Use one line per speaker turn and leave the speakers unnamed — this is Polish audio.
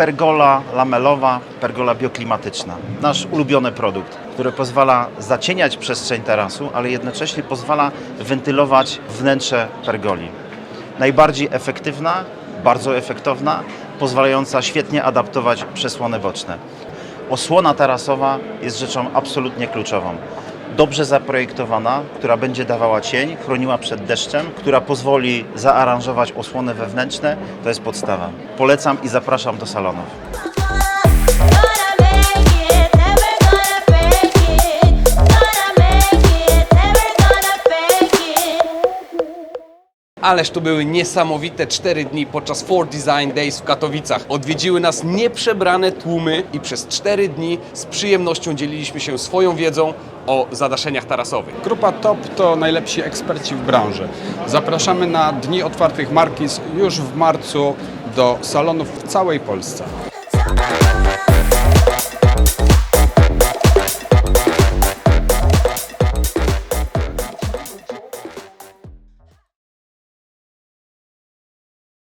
pergola lamelowa, pergola bioklimatyczna. Nasz ulubiony produkt, który pozwala zacieniać przestrzeń tarasu, ale jednocześnie pozwala wentylować wnętrze pergoli. Najbardziej efektywna, bardzo efektowna, pozwalająca świetnie adaptować przesłony boczne. Osłona tarasowa jest rzeczą absolutnie kluczową. Dobrze zaprojektowana, która będzie dawała cień, chroniła przed deszczem, która pozwoli zaaranżować osłony wewnętrzne, to jest podstawa. Polecam i zapraszam do salonów.
Ależ to były niesamowite 4 dni podczas Ford Design Days w Katowicach. Odwiedziły nas nieprzebrane tłumy i przez 4 dni z przyjemnością dzieliliśmy się swoją wiedzą o zadaszeniach tarasowych.
Grupa TOP to najlepsi eksperci w branży. Zapraszamy na Dni Otwartych Markis już w marcu do salonów w całej Polsce.